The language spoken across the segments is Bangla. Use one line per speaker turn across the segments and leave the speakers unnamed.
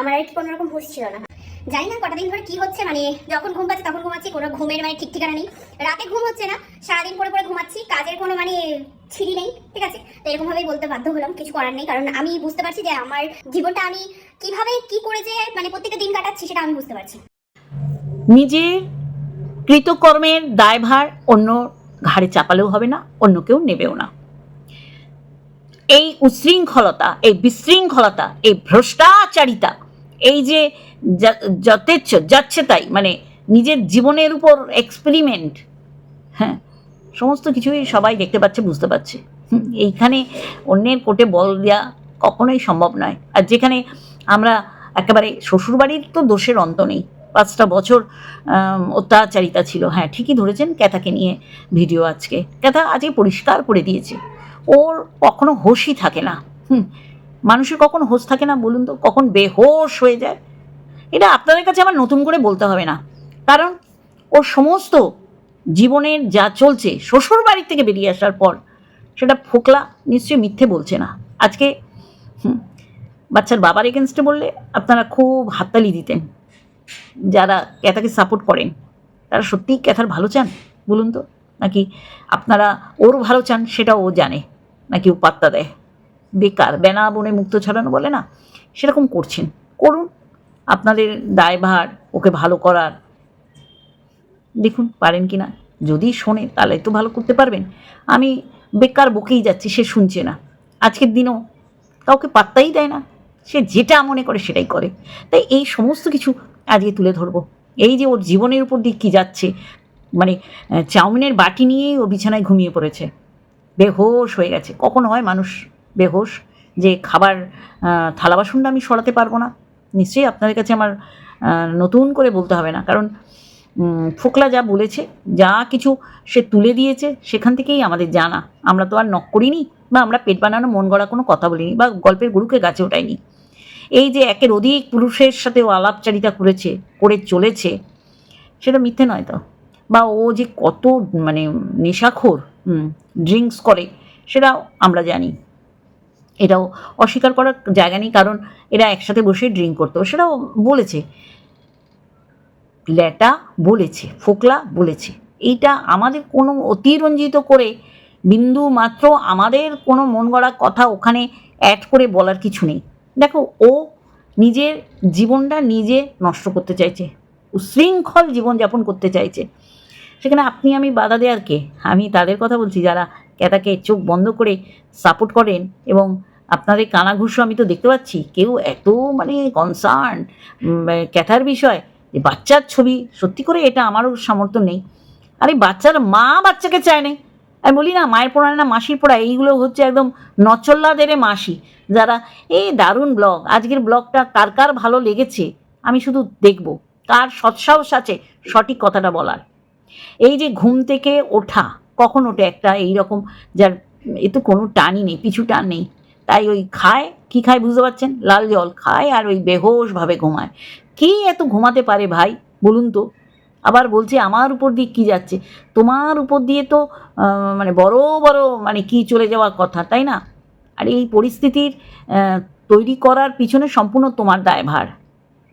আমার আর কি কোনো রকম হুঁশ ছিল না। জানি না কটা দিন ধরে কি হচ্ছে মানে যখন ঘুম পাচ্ছে তখন ঘুমাচ্ছি, কোনো ঘুমের মানে ঠিক ঠিকানা নেই। রাতে ঘুম হচ্ছে না, সারাদিন পরে পরে ঘুমাচ্ছি, কাজের কোনো মানে ছিঁড়ি নেই, ঠিক আছে? তো এরকম ভাবেই বলতে বাধ্য হলাম, কিছু করার নেই, কারণ আমি বুঝতে পারছি যে আমার জীবনটা আমি কীভাবে, কি করে যে মানে প্রত্যেকটা দিন কাটাচ্ছি সেটা আমি বুঝতে পারছি
নিজের কৃতকর্মের দায়ভার অন্য ঘাড়ে চাপালেও হবে না, অন্য কেউ নেবেও না। এই উশৃঙ্খলতা, এই বিশৃঙ্খলতা, এই ভ্রষ্টাচারিতা এই যে যথেচ্ছ, যাচ্ছে তাই মানে নিজের জীবনের উপর এক্সপেরিমেন্ট হ্যাঁ সমস্ত কিছুই সবাই দেখতে পাচ্ছে, বুঝতে পারছে। এইখানে অন্যের কোটে বল দেওয়া কখনোই সম্ভব নয়। আর যেখানে আমরা একেবারে শ্বশুরবাড়ির তো দোষের অন্ত নেই। পাঁচটা বছর অত্যাচারিতা ছিল। হ্যাঁ ঠিকই ধরেছেন ক্যাথাকে নিয়ে ভিডিও আজকে। ক্যাথা আজকে পরিষ্কার করে দিয়েছে। ওর কখনো হোশই থাকে না। হুম মানুষের কখন হোশ থাকে না বলুন তো? কখন বেহোশ হয়ে যায়? এটা আপনাদের কাছে আমার নতুন করে বলতে হবে না। কারণ ওর সমস্ত জীবনের যা চলছে, শ্বশুর বাড়ির থেকে বেরিয়ে আসার পর সেটা ফোকলা নিশ্চয়ই মিথ্যে বলছে না। আজকে বাচ্চার বাবার এগেনস্টে বললে আপনারা খুব হাততালি দিতেন। যারা ক্যাথাকে সাপোর্ট করেন, তারা সত্যিই ক্যাথার ভালো চান, বলুন তো? নাকি আপনারা ওর ভালো চান সেটা ও জানে, নাকি ও পাত্তা দেয়? বেকার, বেনা বনে মুক্ত ছাড়ানো বলে না? সেরকম করছেন। করুন, আপনাদের দায়ভার ওকে ভালো করার। দেখুন, পারেন কি না যদি শোনে, তাহলে তো ভালো করতে পারবেন। আমি বেকার বকেই যাচ্ছি, সে শুনছে না। আজকের দিনও কাউকে পাত্তাই দেয় না। সে যেটা মনে করে, সেটাই করে। তাই এই সমস্ত কিছু আজকে তুলে ধরবো। এই যে ওর জীবনের উপর দিয়ে কী যাচ্ছে মানে চাউমিনের বাটি নিয়েই ও বিছানায় ঘুমিয়ে পড়েছে। বেহোশ হয়ে গেছে। কখন হয় মানুষ বেহোশ যে খাবার থালা বাসনটা আমি সরাতে পারব না। নিশ্চয়ই আপনাদের কাছে আমার নতুন করে বলতে হবে না। কারণ ফোকলা যা বলেছে, যা কিছু সে তুলে দিয়েছে, সেখান থেকেই আমাদের জানা। আমরা তো আর নক করিনি বা আমরা পেট বানানো, মন গড়া কোনো কথা বলিনি বা গল্পের গুরুকে গাছে ওঠাইনি। এই যে একের অধিক পুরুষের সাথে ও আলাপচারিতা করেছে, করে চলেছে, সেটা মিথ্যে নয় তো? বা ও যে কত মানে নেশাখোর ড্রিঙ্কস করে, সেটাও আমরা জানি। এটাও অস্বীকার করার জায়গা নেই, কারণ এরা একসাথে বসে ড্রিঙ্ক করতো। সেটাও বলেছে। ল্যাটা বলেছে, ফোকলা বলেছে। এইটা আমাদের কোনো অতিরঞ্জিত করে বিন্দু মাত্র আমাদের কোনো মন গড়া কথা ওখানে অ্যাড করে বলার কিছু নেই। দেখো, ও নিজের জীবনটা নিজে নষ্ট করতে চাইছে। উশৃঙ্খল জীবনযাপন করতে চাইছে। সেখানে আপনি, আমি বাধা দেওয়ার কে? আমি তাদের কথা বলছি, যারা ক্যাতাকে চোখ বন্ধ করে সাপোর্ট করেন এবং আপনাদের কানাঘুষো আমি তো দেখতে পাচ্ছি, কেউ এত মানে কনসার্ন ক্যাথার বিষয় যে বাচ্চার ছবি, সত্যি করে এটা আমারও সামর্থ্য নেই। আরে বাচ্চার মা বাচ্চাকে চায় না। আমি বলি না, মায়ের পড়া না, মাসির পড়া এইগুলো হচ্ছে একদম নচল্লাদের মাসি। যারা এই দারুণ ব্লগ আজকের ব্লগটা কার কার ভালো লেগেছে? আমি শুধু দেখব, কার সৎসাহস আছে সঠিক কথাটা বলার। এই যে ঘুম থেকে ওঠা কখন ওটা একটা এই রকম যার এ তো কোনো টানই নেই পিছু টান নেই। তাই ওই খায়, কি খায় বুঝতে পারছেন? লাল জল খায় আর ওই বেহোশভাবে ঘুমায়। কে এত ঘুমাতে পারে ভাই, বলুন তো? আবার বলছে, আমার উপর দিয়ে কী যাচ্ছে? তোমার উপর দিয়ে তো মানে বড় বড় মানে কি চলে যাওয়ার কথা, তাই না? আর এই পরিস্থিতির তৈরি করার পিছনে সম্পূর্ণ তোমার দায়ভার।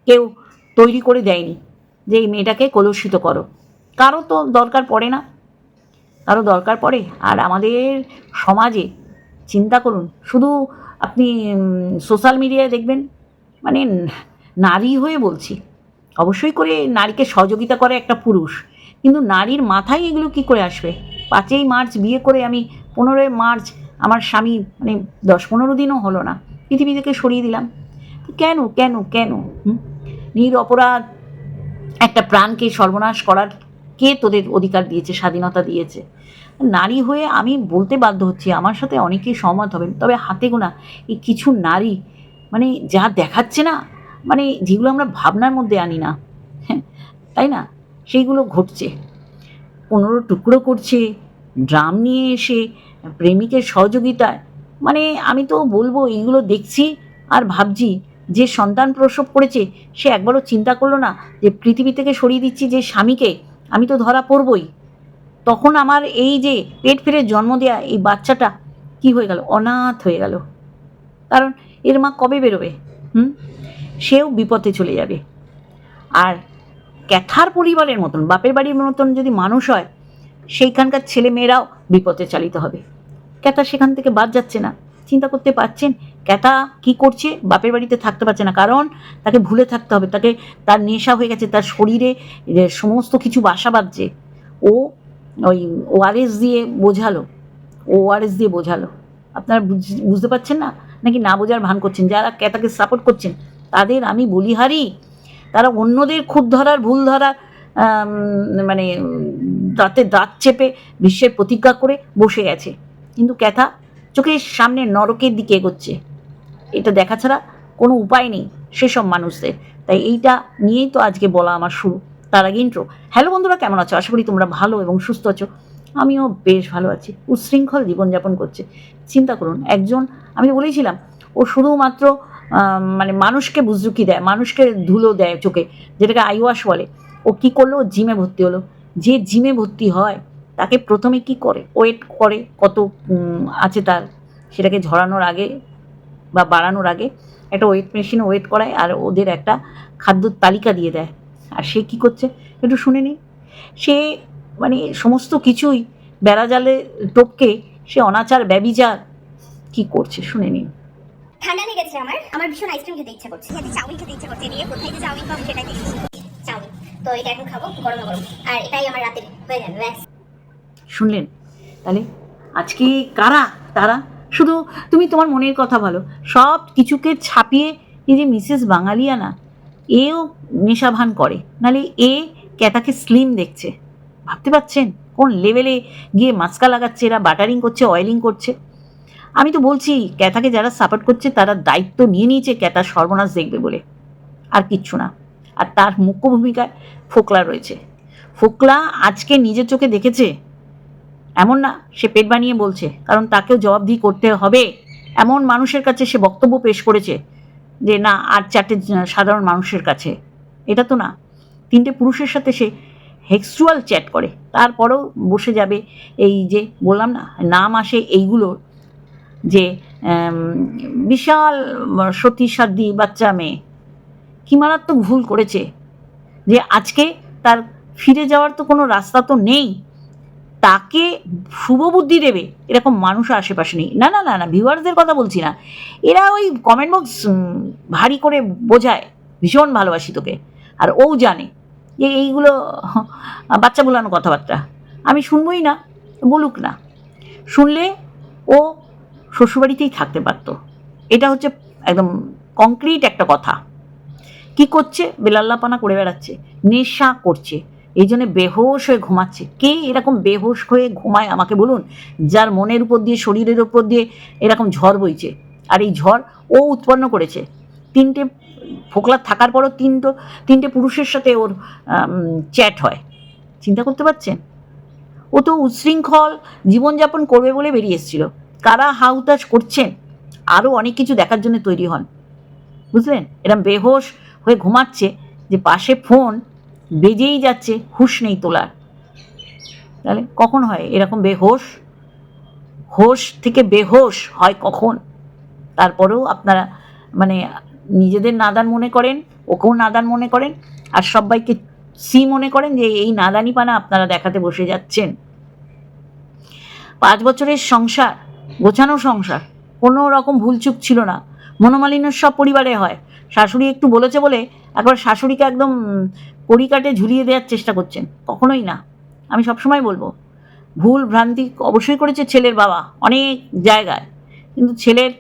কেউ তৈরি করে দেয়নি যে এই মেয়েটাকে কলুষিত করো। কারও তো দরকার পড়ে না। কারও দরকার পড়ে? আর আমাদের সমাজে চিন্তা করুন, শুধু আপনি সোশ্যাল মিডিয়ায় দেখবেন মানে নারী হয়ে বলছি। অবশ্যই করে নারীকে সহযোগিতা করে একটা পুরুষ, কিন্তু নারীর মাথায় এগুলো কি করে আসবে? পাঁচই মার্চ বিয়ে করে আমি পনেরোই মার্চ আমার স্বামী মানে দশ পনেরো দিনও হলো না, পৃথিবী থেকে সরিয়ে দিলাম। কেন কেন কেন? নির অপরাধ একটা প্রাণকে সর্বনাশ করার কে তোদের অধিকার দিয়েছে, স্বাধীনতা দিয়েছে? নারী হয়ে আমি বলতে বাধ্য হচ্ছি, আমার সাথে অনেকেই সহমত হবেন। তবে হাতে গোনা, এই কিছু নারী মানে যা দেখাচ্ছে না মানে যেগুলো আমরা ভাবনার মধ্যে আনি না হ্যাঁ তাই না? সেইগুলো ঘটছে। পনেরো টুকরো করছে, ড্রাম নিয়ে এসে, প্রেমিকের সহযোগিতায় মানে আমি তো বলব এইগুলো দেখছি আর ভাবছি যে সন্তান প্রসব করেছে, সে একবারও চিন্তা করল না যে পৃথিবী থেকে সরিয়ে দিচ্ছি যে স্বামীকে। আমি তো ধরা পড়বই। তখন আমার এই যে পেট ফিরে জন্ম দেওয়া এই বাচ্চাটা কি হয়ে গেল? অনাথ হয়ে গেল। কারণ এর মা কবে বেরোবে? হুম? সেও বিপদে চলে যাবে। আর ক্যাথার পরিবারের মতন, বাপের বাড়ির মতন যদি মানুষ হয়, সেইখানকার ছেলে মেয়েরাও বিপদে চালিত হবে। ক্যাথা সেখান থেকে বাদ যাচ্ছে না। চিন্তা করতে পারছেন? ক্যাথা কি করছে? বাপের বাড়িতে থাকতে পারছে না। কারণ তাকে ভুলে থাকতে হবে। তাকে তার নেশা হয়ে গেছে। তার শরীরে সমস্ত কিছু বাসা বাঁধছে, ও ওই ওআরএস দিয়ে বোঝালো। ওআরএস দিয়ে বোঝালো। আপনারা বুঝ- বুঝতে পারছেন না? নাকি না বোঝার ভান করছেন? যারা ক্যাতাকে সাপোর্ট করছেন, তাদের আমি বলিহারি তারা অন্যদের খুব ধরার, ভুল ধরার মানে দাঁতে দাঁত চেপে বিশ্বের প্রতিজ্ঞা করে বসে গেছে। কিন্তু ক্যাথা চোখের সামনে নরকের দিকে এগোচ্ছে। এটা দেখা ছাড়া কোনো উপায় নেই সেসব মানুষদের। তাই এইটা নিয়েই তো আজকে বলা আমার শুরু। তার আগে ইন্ট্রো হ্যালো বন্ধুরা, কেমন আছো? আশা করি তোমরা ভালো এবং সুস্থ আছো। আমিও বেশ ভালো আছি। উচ্ছৃঙ্খল জীবনযাপন করছে। চিন্তা করুন, একজন, আমি বলেছিলাম ও শুধুমাত্র মানে মানুষকে বুজরুকি দেয়, মানুষকে ধুলো দেয় চোখে, যেটাকে আইওয়াশ বলে। ও কি করল? জিমে ভর্তি হলো। যে জিমে ভর্তি হয় তাকে প্রথমে কি করে? ওয়েট করে কত আছে তার, সেটাকে ঝরানোর আগে বা বাড়ানোর আগে একটা ওয়েট মেশিনে ওয়েট করায় আর ওদের একটা খাদ্যর তালিকা দিয়ে দেয়। আর সে কি করছে? একটু শুনে নিন সে মানে সমস্ত কিছুই বেড়া জালে টপকে সে অনাচার, ব্যবিচার কি করছে শুনে নিন
ঠান্ডা লেগেছে আমার। আমার ভীষণ আইসক্রিম খেতে ইচ্ছা করছে। চাউমিন খেতে ইচ্ছা করছে। কোথায় যে চাউমিন দেখছি চাউমিন। তো এটা এখন খাব গরমে গরম। আর এটাই আমার রাতের হয়ে যাবে, ব্যাস।
শুনলেন? তাহলে আজকে কারা? তারা? শুধু তুমি তোমার মনের কথা বলো সব কিছুকে ছাপিয়ে এই যে মিসেস বাঙালিয়ানা এও নেশাভান করে। নালে এ ক্যাতাকে স্লিম দেখছে। ভাবতে পারছেন? কোন লেভেলে গিয়ে মাস্কা লাগাচ্ছে, এরা বাটারিং করছে অয়েলিং করছে? আমি তো বলছি ক্যাথাকে যারা সাপোর্ট করছে, তারা দায়িত্ব নিয়ে নিয়েছে ক্যাথার সর্বনাশ দেখবে বলে। আর কিচ্ছু না। আর তার মুখ্য ভূমিকায় ফোকলা রয়েছে। ফোকলা আজকে নিজের চোখে দেখেছে? এমন না, সে পেট বানিয়ে বলছে, কারণ তাকেও জবাবদিহি করতে হবে। এমন মানুষের কাছে সে বক্তব্য পেশ করেছে যে, না, আর চারটে সাধারণ মানুষের কাছে। এটা তো না। তিনটে পুরুষের সাথে সে হেক্সুয়াল চ্যাট করে। তারপরেও বসে যাবে এই যে বললাম না, নাম আসে এইগুলোর যে বিশাল সতী সাধ্যি বাচ্চা মেয়ে, কি মারাত্মক ভুল করেছে। যে আজকে তার ফিরে যাওয়ার তো কোনো রাস্তা তো নেই। তাকে শুভ বুদ্ধি দেবে, এরকম মানুষ আশেপাশে নেই। না না না না ভিউয়ার্সদের কথা বলছি না। এরা ওই কমেন্ট বক্স ভারী করে বোঝায়। ভীষণ ভালোবাসি তোকে। আর ও জানে যে এইগুলো, বাচ্চা বোলানো কথাবার্তা। আমি শুনবই না, বলুক না। শুনলে ও শ্বশুরবাড়িতেই থাকতে পারতো। এটা হচ্ছে একদম কংক্রিট একটা কথা। কি করছে? বেলাল্লাপানা করে বেড়াচ্ছে। নেশা করছে। এই জন্য বেহোশ হয়ে ঘুমাচ্ছে। কে এরকম বেহোশ হয়ে ঘুমায় আমাকে বলুন? যার মনের উপর দিয়ে, শরীরের উপর দিয়ে এরকম ঝড় বইছে। আর এই ঝড় ও উৎপন্ন করেছে। তিনটে ফোকলা থাকার পরও তিনটো, তিনটে পুরুষের সাথে ওর চ্যাট হয়। চিন্তা করতে পারছেন? ও তো উচ্ছৃঙ্খল জীবনযাপন করবে বলে বেরিয়ে এসেছিল। কারা হাউতাস করছেন? আরও অনেক কিছু দেখার জন্য তৈরি হন। বুঝলেন? এরম বেহোশ হয়ে ঘুমাচ্ছে যে পাশে ফোন বেজেই যাচ্ছে, হুশ নেই তোলার। তাহলে কখন হয়? এরকম বেহোশ? হোশ থেকে বেহোশ হয় কখন? তারপরেও আপনারা মানে নিজেদের নাদান মনে করেন, ওকেও নাদান মনে করেন, আর সবাইকে সি মনে করেন যে এই নাদানি পানা আপনারা দেখাতে বসে যাচ্ছেন। পাঁচ বছরের সংসার, গোছানো সংসার, কোনো রকম ভুলচুক ছিল না। মনোমালিন্য সব পরিবারে হয়। শাশুড়ি একটু বলেছে বলে, একবার শাশুড়িকে একদম কড়িকাটে ঝুলিয়ে দেওয়ার চেষ্টা করছেন, কখনোই না। আমি সবসময় বলব, ভুল ভ্রান্তি অবশ্যই করেছে ছেলের বাবা, অনেক জায়গায়। কিন্তু ছেলের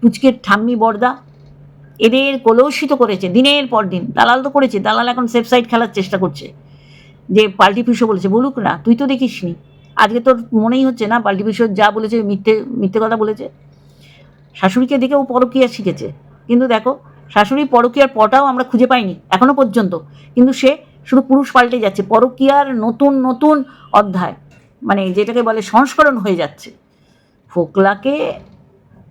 পুচকের ঠাম্মি বর্দা এদের কলৌষিত করেছে, দিনের পর দিন। দালাল তো করেছে, দালাল এখন সেফ সাইড খেলার চেষ্টা করছে। যে পাল্টি পিসো বলেছে, বলুক না, তুই তো দেখিসনি। আজকে তোর মনেই হচ্ছে না, পাল্টি পিসো যা বলেছে, মিথ্যে মিথ্যে কথা বলেছে। শাশুড়িকে দেখে ও পরকীয়া শিখেছে। কিন্তু দেখো শাশুড়ি পরকীয়ার পটাও আমরা খুঁজে পাইনি, এখনও পর্যন্ত। কিন্তু সে শুধু পুরুষ পাল্টে যাচ্ছে, পরকীয়ার নতুন নতুন অধ্যায়। মানে যেটাকে বলে সংস্করণ হয়ে যাচ্ছে। ফোকলাকে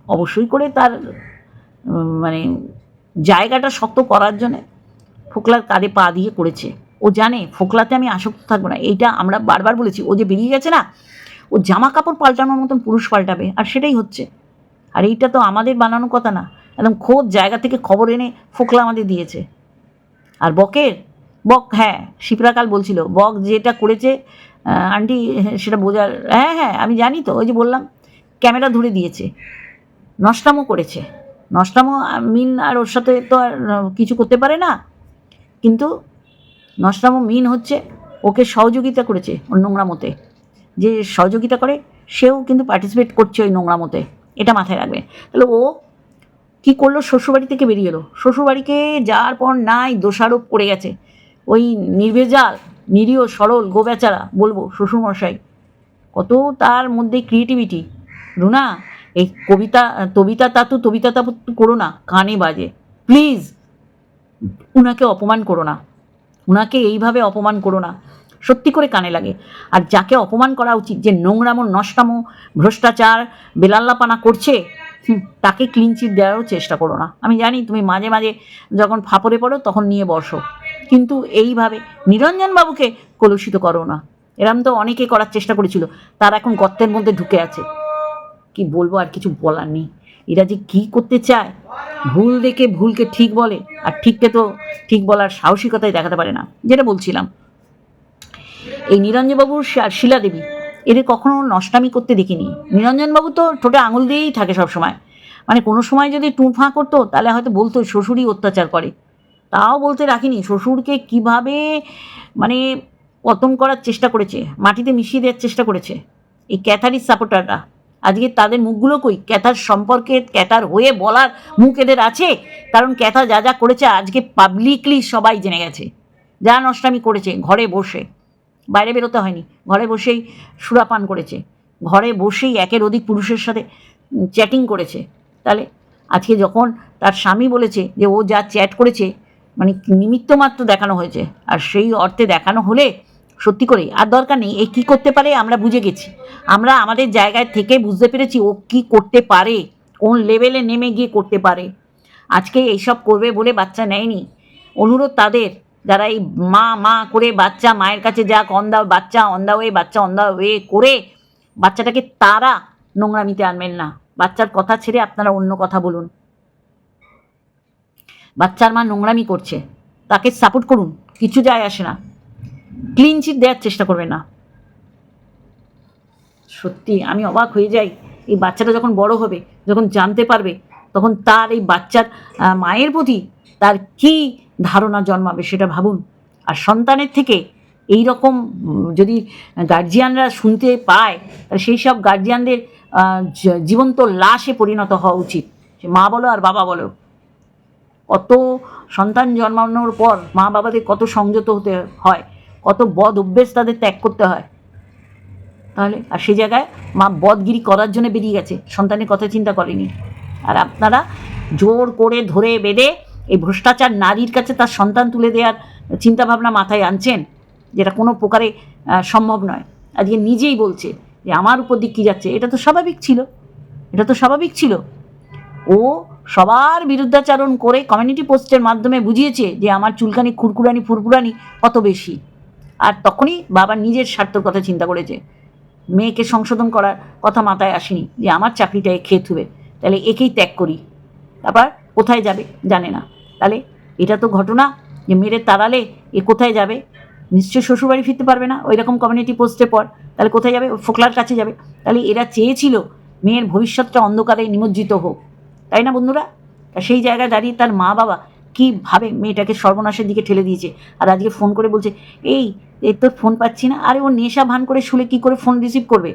অবশ্যই করে তার মানে জায়গাটা শক্ত করার জন্যে ফোকলার কাঁধে পা দিয়ে করেছে। ও জানে ফোকলাতে আমি আসক্ত থাকব না, এইটা আমরা বারবার বলেছি। ও যে বেরিয়ে গেছে না, ও জামা কাপড় পাল্টানোর মতন পুরুষ পাল্টাবে, আর সেটাই হচ্ছে। আর এইটা তো আমাদের বানানো কথা না। একদম খোঁজ জায়গা থেকে খবর এনে ফোকলা আমাদের দিয়েছে। আর বকের? বক হ্যাঁ শিপ্রাকাল বলছিল। বক যেটা করেছে আন্টি সেটা বোঝার হ্যাঁ হ্যাঁ আমি জানি তো, ওই যে বললাম, ক্যামেরা ধরে দিয়েছে। নষ্টামো করেছে। নষ্টামো, মিন আর ওর সাথে তো আর কিছু করতে পারে না। কিন্তু নষ্টামো, মিন হচ্ছে, ওকে সহযোগিতা করেছে ওর নোংরা মতে যে সহযোগিতা করে, সেও কিন্তু পার্টিসিপেট করছে ওই নোংরা মতে এটা মাথায় রাখবে। তাহলে ও কি করল? শ্বশুরবাড়ি থেকে বেরিয়ে এলো। শ্বশুরবাড়িকে যাওয়ার পর নাই, দোষারোপ করে গেছে। ওই নির্ভেজাল, নিরীহ, সরল, গোবেচারা, বলব শ্বশুরমশাই। কত তার মধ্যে ক্রিয়েটিভিটি রুনা, এই কবিতা, তবিতা তাতু তবিতা তাতু করো না, কানে বাজে। প্লিজ উনাকে অপমান করো না। উনাকে এইভাবে অপমান করো না। সত্যি করে কানে লাগে। আর যাকে অপমান করা উচিত, যে নোংরামো, নষ্টামো, ভ্রষ্টাচার, বেলাল্লাপানা করছে তাকে ক্লিন চিট দেওয়ারও চেষ্টা করো না। আমি জানি তুমি মাঝে মাঝে যখন ফাপড়ে পড়ো তখন নিয়ে বসো। কিন্তু এইভাবে নিরঞ্জনবাবুকে কলুষিত করো না। এরম তো অনেকে করার চেষ্টা করেছিল, তার এখন গর্তের মধ্যে ঢুকে আছে। কি বলব, আর কিছু বলার নেই। এরা যে কি করতে চায়, ভুল দেখে ভুলকে ঠিক বলে, আর ঠিককে তো ঠিক বলার সাহসিকতাই দেখাতে পারে না, যেটা বলছিলাম। এই নিরঞ্জনবাবু আর শিলা দেবী এদের কখনো নষ্টামি করতে দেখিনি। নিরঞ্জনবাবু তো ঠোঁটে আঙুল দিয়েই থাকে সব সময় মানে কোনো সময় যদি টুঁ ফাঁ করতো, তাহলে হয়তো বলতো, শ্বশুরই অত্যাচার করে। তাও বলতে রাখিনি। শ্বশুরকে কীভাবে মানে পতন করার চেষ্টা করেছে, মাটিতে মিশিয়ে দেওয়ার চেষ্টা করেছে, এই ক্যাথারির সাপোর্টাররা। আজকে তাদের মুখগুলো কই? ক্যাথার সম্পর্কে, ক্যাথার হয়ে বলার মুখ এদের আছে? কারণ ক্যাথা যা যা করেছে, আজকে পাবলিকলি সবাই জেনে গেছে। যা নষ্টামি করেছে, ঘরে বসে। বাইরে বেরোতে হয়নি। ঘরে বসেই সুরাপান করেছে। ঘরে বসেই একের অধিক পুরুষের সাথে চ্যাটিং করেছে। তাহলে আজকে যখন তার স্বামী বলেছে যে ও যা চ্যাট করেছে মানে নিমিত্ত মাত্র দেখানো হয়েছে, আর সেই অর্থে দেখানো হলে সত্যি করেই আর দরকার নেই, এই কী করতে পারে আমরা বুঝে গেছি। আমরা আমাদের জায়গায় থেকে বুঝতে পেরেছি ও কী করতে পারে, কোন লেভেলে নেমে গিয়ে করতে পারে। আজকে এইসব করবে বলে বাচ্চা নেয়নি। অনুরোধ তাদের যারা এই মা মা করে বাচ্চা, মায়ের কাছে যাক অন্দা বাচ্চা অন্দা ওয়ে বাচ্চা অন্দা ওয়ে করে বাচ্চাটাকে তারা নোংরামিতে আনবেন না। বাচ্চার কথা ছেড়ে আপনারা অন্য কথা বলুন। বাচ্চার মা নোংরামি করছে, তাকে সাপোর্ট করুন, কিছু যায় আসে না। ক্লিন চিট দেওয়ার চেষ্টা করবে না। সত্যি, আমি অবাক হয়ে যাই। এই বাচ্চাটা যখন বড় হবে, যখন জানতে পারবে, তখন তার এই বাচ্চার মায়ের প্রতি তার কি ধারণা জন্মাবে সেটা ভাবুন। আর সন্তানের থেকে এই রকম যদি গার্জিয়ানরা শুনতে পায়, তাহলে সেই সব গার্জিয়ানদের জীবন্ত লাশে পরিণত হওয়া উচিত। সে মা বলো আর বাবা বলো। কত সন্তান জন্মানোর পর মা বাবাদের কত সংযত হতে হয়, কত বদ অভ্যেস তাদের ত্যাগ করতে হয়। তাহলে, আর সে জায়গায় মা বদগিরি করার জন্য বেরিয়ে গেছে, সন্তানের কথা চিন্তা করেনি। আর আপনারা জোর করে ধরে বেঁধে এই ভ্রষ্টাচার নারীর কাছে তার সন্তান তুলে দেওয়ার চিন্তাভাবনা মাথায় আনছেন, যেটা কোনো প্রকারে সম্ভব নয়। আজকে নিজেই বলছে যে আমার উপর দিক কী যাচ্ছে, এটা তো স্বাভাবিক ছিল। এটা তো স্বাভাবিক ছিল। ও সবার বিরুদ্ধাচারণ করে কমিউনিটি পোস্টের মাধ্যমে বুঝিয়েছে যে আমার চুলকানি খুরকুরানি ফুরফুরানি কত বেশি। আর তখনই বাবা নিজের স্বার্থর কথা চিন্তা করেছে। মেয়েকে সংশোধন করার কথা মাথায় আসেনি যে আমার চাকরিটা এ খেয়ে থুবে, তাহলে একেই ত্যাগ করি। তারপর কোথায় যাবে জানে না। তাহলে এটা তো ঘটনা যে মেরে তাড়ালে এ কোথায় যাবে? নিশ্চয়ই শ্বশুরবাড়ি ফিরতে পারবে না ওই রকম কমিউনিটি পোস্টের পর। তাহলে কোথায় যাবে? ফোকলার কাছে যাবে। তাহলে এরা চেয়েছিল মেয়ের ভবিষ্যৎটা অন্ধকারে নিমজ্জিত হোক। তাই না বন্ধুরা? সেই জায়গায় দাঁড়িয়ে তার মা বাবা কীভাবে মেয়েটাকে সর্বনাশের দিকে ঠেলে দিয়েছে? আর আজকে ফোন করে বলছে, এই এর তোর ফোন পাচ্ছি না? আরে ও নেশা ভান করে শুলে কী করে ফোন রিসিভ করবে?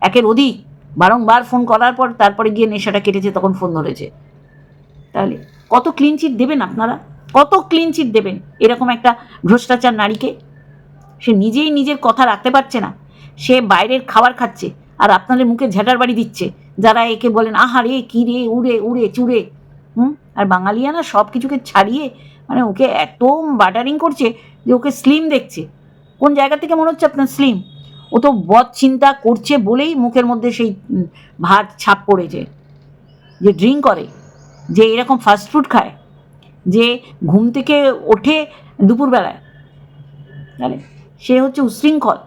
একের অধিক বারংবার ফোন করার পর তারপরে গিয়ে নেশাটা কেটেছে, তখন ফোন ধরেছে। তাহলে কত ক্লিন চিট দেবেন আপনারা? কত ক্লিন চিট দেবেন? এরকম একটা ভ্রষ্টাচার নারীকে? সে নিজেই নিজের কথা রাখতে পারছে না। সে বাইরের খাবার খাচ্ছে আর আপনাদের মুখে ঝেঁটার বাড়ি দিচ্ছে। যারা একে বলেন, আহা রে, কী রে, উড়ে উড়ে, চুড়ে। হুম? আর বাঙালিয়ানা সব কিছুকে ছাড়িয়ে মানে ওকে এত বাটারিং করছে যে ওকে স্লিম দেখছে। কোন জায়গা থেকে মনে হচ্ছে আপনার স্লিম ও তো বদ চিন্তা করছে বলেই মুখের মধ্যে সেই ভাত ছাপ পড়েছে। যে ড্রিঙ্ক করে। যে এরকম ফাস্টফুড খায়, যে ঘুম থেকে ওঠে দুপুরবেলায়, জানে? সে হচ্ছে উশৃঙ্খল,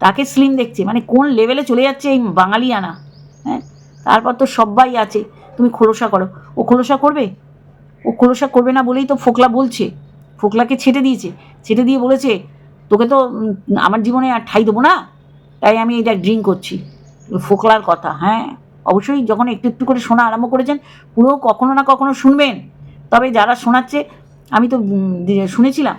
তাকে স্লিম দেখছে মানে কোন লেভেলে চলে যাচ্ছে এই বাঙালিয়ানা হ্যাঁ? তারপর তো সবাই আছে, তুমি খোলসা করো। ও খোলসা করবে? ও খোলসা করবে না বলেই তো ফোকলা বলছে, ফোকলাকে ছেটে দিয়েছে, ছেটে দিয়ে বলেছে, তোকে তো আমার জীবনে আর ঠাই দেবো না, তাই আমি এটা ড্রিঙ্ক করছি। ফোকলার কথা হ্যাঁ? অবশ্যই যখন একটু একটু করে শোনা আরম্ভ করেছেন, পুরো কখনো না কখনো শুনবেন। তবে যারা শোনাচ্ছে, আমি তো শুনেছিলাম,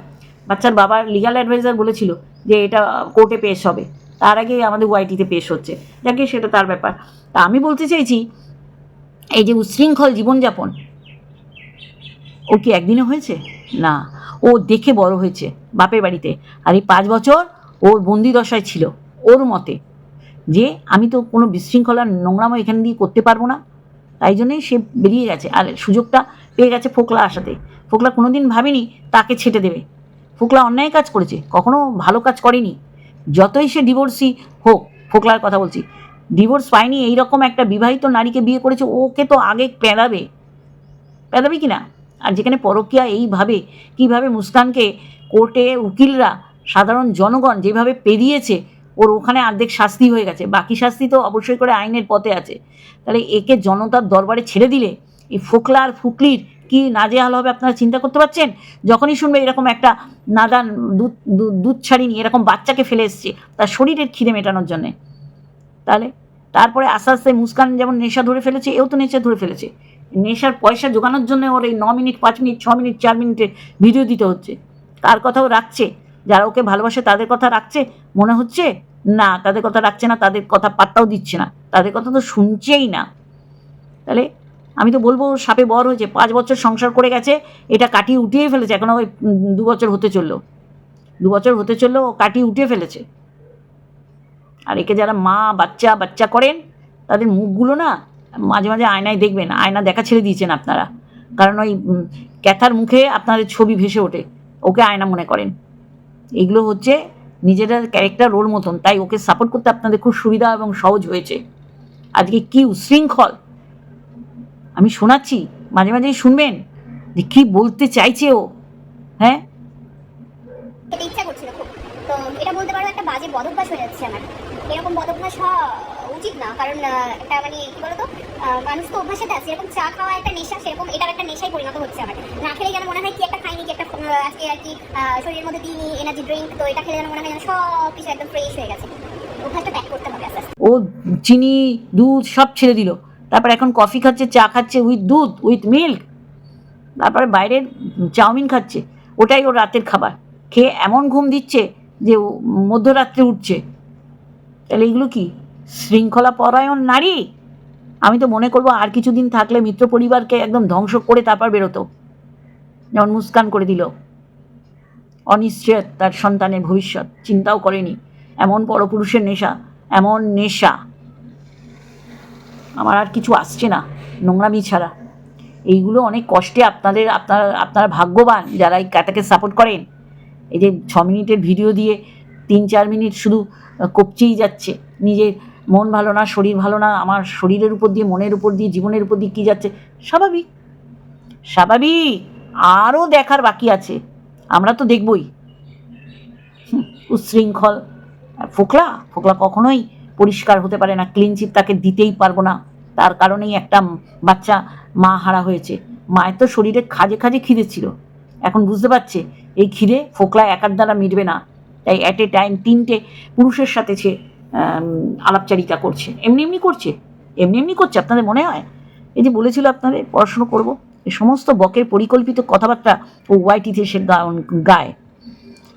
বাচ্চার বাবার লিগাল অ্যাডভাইজার বলেছিল যে এটা কোর্টে পেশ হবে। তার আগে আমাদের ওয়াইটিতে পেশ হচ্ছে। যাকে সেটা তার ব্যাপার। তা আমি বলতে চাইছি, এই যে উচ্ছৃঙ্খল জীবনযাপন, ও কি একদিনে হয়েছে? না, ও দেখে বড় হয়েছে বাপের বাড়িতে। আর এই পাঁচ বছর ওর বন্দি দশায় ছিল, ওর মতে। যে আমি তো কোনো বিশৃঙ্খলার নোংরামো এখান দিয়ে করতে পারব না। তাই জন্যই সে বেরিয়ে গেছে। আর সুযোগটা পেয়ে গেছে ফোকলা আসাতে। ফোকলা কোনোদিন ভাবেনি তাকে ছেটে দেবে। ফোকলা অন্যায় কাজ করেছে, কখনো ভালো কাজ করেনি। যতই সে ডিভোর্সি হোক, ফোকলার কথা বলছি ডিভোর্স পায়নি, এইরকম একটা বিবাহিত নারীকে বিয়ে করেছে, ওকে তো আগে পেদাবে। পেদাবে কি না? আর যেখানে পরকীয়া এইভাবে, কীভাবে মুস্কানকে কোর্টে উকিলরা, সাধারণ জনগণ যেভাবে পেরিয়েছে ওর ওখানে অর্ধেক শাস্তি হয়ে গেছে। বাকি শাস্তি তো অবশ্যই করে আইনের পথে আছে। তাহলে একে জনতার দরবারে ছেড়ে দিলে এই ফোকলা আর ফুকলির কি নাজেহাল হবে আপনারা চিন্তা করতে পারছেন? যখনই শুনবে এরকম একটা নাদান দুধ, দুধ- দুধ ছাড়িনি এরকম বাচ্চাকে ফেলে এসছে, তার শরীরের খিদে মেটানোর জন্যে। তাহলে তারপরে আস্তে আস্তে মুস্কান যেমন নেশা ধরে ফেলেছে, এও তো নেশা ধরে ফেলেছে। নেশার পয়সা জোগানোর জন্য ওর এই ন মিনিট, পাঁচ মিনিট, ছ মিনিট, চার মিনিটের ভিডিও দিতে হচ্ছে। কার কথাও রাখছে? যারা ওকে ভালোবাসে তাদের কথা রাখছে, মনে হচ্ছে, না, তাদের কথা রাখছে না, তাদের কথা পাত্তাও দিচ্ছে না। তাদের কথা তো শুনছেই না। তাহলে আমি তো বলব, সাপে বর হয়েছে, পাঁচ বছর সংসার করে গেছে, এটা কাটিয়ে উঠিয়ে ফেলেছে, এখনও ওই দু বছর হতে চলল। দু বছর হতে চলল ও কাটিয়ে উঠিয়ে ফেলেছে। আর একে যারা মা, বাচ্চা বাচ্চা করেন, তাদের মুখগুলো না, মাঝে মাঝে আয়নায় দেখবেন, আয়না দেখা ছেড়ে দিয়েছেন আপনারা। কারণ ওই ক্যাথার মুখে আপনাদের ছবি ভেসে ওঠে, ওকে আয়না মনে করেন। এগুলো হচ্ছে নিজেদের ক্যারেক্টার রোল মতন, তাই ওকে সাপোর্ট করতে আপনাদের খুব সুবিধা এবং সহজ হয়েছে। আজকে কি উশৃঙ্খল? আমি শোনাচ্ছি, মাঝে মাঝেই শুনবেন যে কী বলতে চাইছে ও হ্যাঁ?
এটা বলতে পারো একটা বাজে হয়ে যাচ্ছে আমার। এরকম হওয়া উচিত না, কারণ এটা মানে কি বলতো? মানুষ তো অভ্যাসেতে আছে এরকম চা খাওয়া একটা নেশা, সেরকম এটার একটা নেশায় পরিণত হচ্ছে আমার না খেলে যেন মনে হয় কি একটা খাইনি, কি একটা আজকে আর কি শরীরের মধ্যে দিইনি এনার্জি ড্রিঙ্ক তো এটা খেলে যেন মনে হয় যেন সব কিছু একদম ফ্রেশ হয়ে গেছে। অভ্যাসটা ত্যাগ করতে হবে আস্তে
ও চিনি, দুধ সব ছেড়ে দিল। তারপর এখন কফি খাচ্ছে, চা খাচ্ছে উইথ দুধ উইথ মিল্ক তারপরে বাইরের চাউমিন খাচ্ছে, ওটাই ওর রাতের খাবার। খেয়ে এমন ঘুম দিচ্ছে যে মধ্যরাত্রে উঠছে। তাহলে এগুলো কি? শৃঙ্খলা পরায়ণ নারী? আমি তো মনে করব আর কিছুদিন থাকলে মিত্র পরিবারকে একদম ধ্বংস করে তারপর বেরোতো। যেমন মুস্কান করে দিল। অনিশ্চয় তার সন্তানের ভবিষ্যৎ, চিন্তাও করেনি। এমন পরপুরুষের নেশা, এমন নেশা। আমার আর কিছু আসছে না, নোংরামি ছাড়া। এইগুলো অনেক কষ্টে আপনাদের, আপনারা আপনারা ভাগ্যবান যারা এই ক্যাটাকে সাপোর্ট করেন। এই যে ছ মিনিটের ভিডিও দিয়ে তিন চার মিনিট শুধু কপচেই যাচ্ছে। নিজের মন ভালো না, শরীর ভালো না, আমার শরীরের উপর দিয়ে, মনের উপর দিয়ে, জীবনের উপর দিয়ে কী যাচ্ছে? স্বাভাবিক। স্বাভাবিক। আরও দেখার বাকি আছে। আমরা তো দেখবই। উচ্ছৃঙ্খল। ফোকলা? ফোকলা কখনোই পরিষ্কার হতে পারে না ক্লিন চিট তাকে দিতেই পারব না। তার কারণেই একটা বাচ্চা মা হারা হয়েছে। মায়ের তো শরীরে খাজে খাজে খিদে ছিল। এখন বুঝতে পারছে, এই খিদে ফোকলা একার দ্বারা মিটবে না। তাই অ্যাট এ টাইম তিনটে পুরুষের সাথে সে আলাপচারিতা করছে। এমনি এমনি করছে। এমনি এমনি করছে, আপনাদের মনে হয়? এই যে বলেছিল আপনাদের, পড়াশুনো করব। এই সমস্ত বকের পরিকল্পিত কথাবার্তা ও ওয়াইটিতে সে গায়।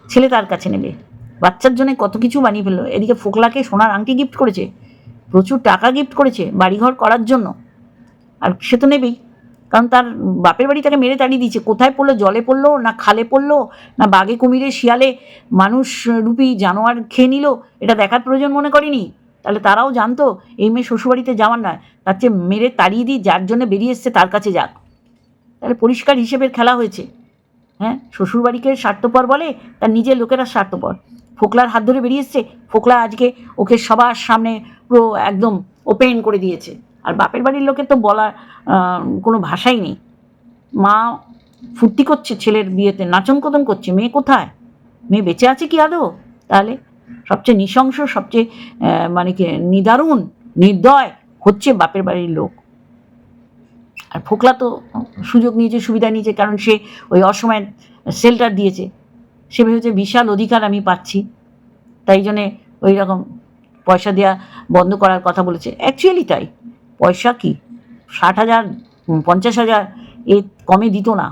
ছেলে তার কাছে নেবে। বাচ্চার জন্য কত কিছু বানিয়ে ফেলল। এদিকে ফোকলাকে সোনার আংটি গিফট করেছে। প্রচুর টাকা গিফট করেছে বাড়িঘর করার জন্য। আর সে তো নেবেই। কারণ তার বাপের বাড়ি তাকে মেরে তাড়িয়ে দিচ্ছে কোথায় পড়ল, জলে পড়ল, না খালে পড়ল, না বাঘে, কুমিরে, শিয়ালে মানুষ, রূপী, জানোয়ার খেয়ে নিল? এটা দেখার প্রয়োজন মনে করেনি? তাহলে তারাও জানতো, এই মেয়ে শ্বশুরবাড়িতে যাওয়ার নয়। তার চেয়ে মেরে তাড়িয়ে দিই যার জন্য বেরিয়ে এসছে তার কাছে যাক। তাহলে পরিষ্কার হিসেবের খেলা হয়েছে। হ্যাঁ শ্বশুরবাড়িকে স্বার্থপর বলে, তার নিজের লোকেরা স্বার্থপর। ফোকলার হাত ধরে বেরিয়ে এসছে। ফোকলা আজকে ওকে সবার সামনে পুরো একদম ওপেন করে দিয়েছে। বাপের বাড়ির লোকের তো বলার কোনো ভাষাই নেই। মা ফুর্তি করছে ছেলের বিয়েতে, নাচন কদম করছে, মেয়ে কোথায়? মেয়ে বেঁচে আছে কি আদৌ? তাহলে সবচেয়ে নৃশংস, সবচেয়ে মানে কি, নিদারুণ, নির্দয় হচ্ছে বাপের বাড়ির লোক। আর ফোকলা তো সুযোগ নিয়েছে, সুবিধা নিয়েছে, কারণ সে ওই অসময় শেল্টার দিয়েছে। সে ভেবেছে বিশাল অধিকার আমি পাচ্ছি। তাই জন্যে ওই রকম পয়সা দেওয়া বন্ধ করার কথা বলেছে। অ্যাকচুয়ালি তাই। পয়সা কি? ষাট হাজার, পঞ্চাশ হাজার, এ কমে দিত না।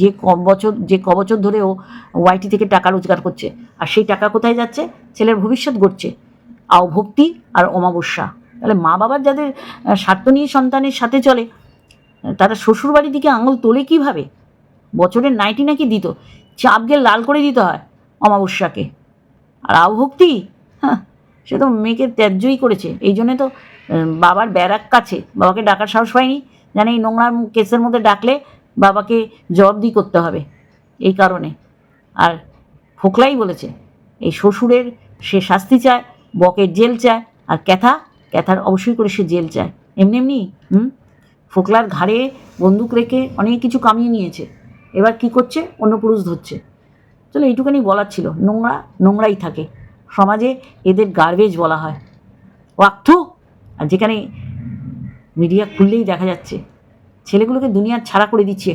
যে ক বছর, যে ক বছর ধরে ও ওয়াইটি থেকে টাকা রোজগার করছে, আর সেই টাকা কোথায় যাচ্ছে? ছেলের ভবিষ্যৎ গড়ছে। আও ভক্তি আর অমাবস্যা। তাহলে মা বাবার যাদের স্বার্থ নিয়ে সন্তানের সাথে চলে, তারা শ্বশুরবাড়ির দিকে আঙুল তোলে কীভাবে? বছরের নাইটি নাকি দিত? চাপ চাপকে লাল করে দিতে হয় অমাবস্যাকে। আর আবভক্তি হ্যাঁ সে তো মেয়েকে ত্যায্যই করেছে। এই জন্যে তো বাবার ব্যারাক কাছে। বাবাকে ডাকার সাহস পায়নি জানে এই নোংরা কেসের মধ্যে ডাকলে বাবাকে জবাবদি করতে হবে। এই কারণে। আর ফোকলাই বলেছে, এই শ্বশুরের সে শাস্তি চায়, বকের জেল চায়, আর ক্যাথা, ক্যাথার অবশ্যই করে সে জেল চায়। এমনি এমনি, হুম? ফোকলার ঘাড়ে বন্দুক রেখে অনেক কিছু কামিয়ে নিয়েছে। এবার কি করছে? অন্য পুরুষ ধরছে। চলো এইটুখানি বলার ছিল। নোংরা, নোংরাই থাকে। সমাজে এদের গার্বেজ বলা হয়। ওয়াক্থু আর যেখানে মিডিয়া খুললেই দেখা যাচ্ছে, ছেলেগুলোকে দুনিয়ার ছাড়া করে দিচ্ছে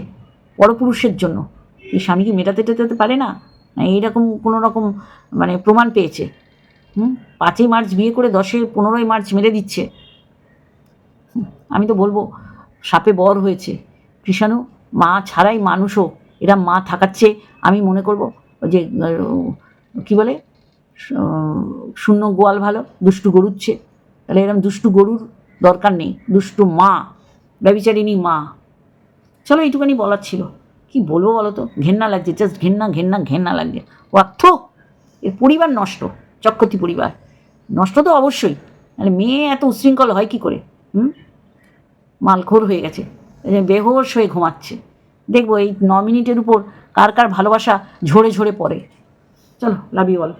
পরপুরুষের জন্য। এই স্বামীকে মেটাতে টেটাতে পারে না? না, এইরকম কোনো রকম মানে প্রমাণ পেয়েছে। হুম? পাঁচই মার্চ বিয়ে করে দশে পনেরোই মার্চ মেরে দিচ্ছে। আমি তো বলব, সাপে বর হয়েছে। কৃষাণু, মা ছাড়াই মানুষও, এরা মা থাকাচ্ছে। আমি মনে করব যে কি বলে? শূন্য গোয়াল ভালো, দুষ্টু গরুচ্ছে। তাহলে এরকম দুষ্টু গরুর দরকার নেই। দুষ্টু মা, ব্যবিচারিণী মা। চলো এইটুখানি বলার ছিল। কি বলব বলো তো ঘেন্না লাগছে জাস্ট ঘেন্না ঘেন্না ঘেন্না লাগছে। অর্থ এর পরিবার নষ্ট চক্রতি পরিবার। নষ্ট তো অবশ্যই। মানে মেয়ে এত উশৃঙ্খল হয় কি করে? হুম? মালখোর হয়ে গেছে। বেহোশ হয়ে ঘুমাচ্ছে। দেখব এই ন মিনিটের উপর কার কার ভালোবাসা ঝরে ঝরে পড়ে। চলো লাভ অল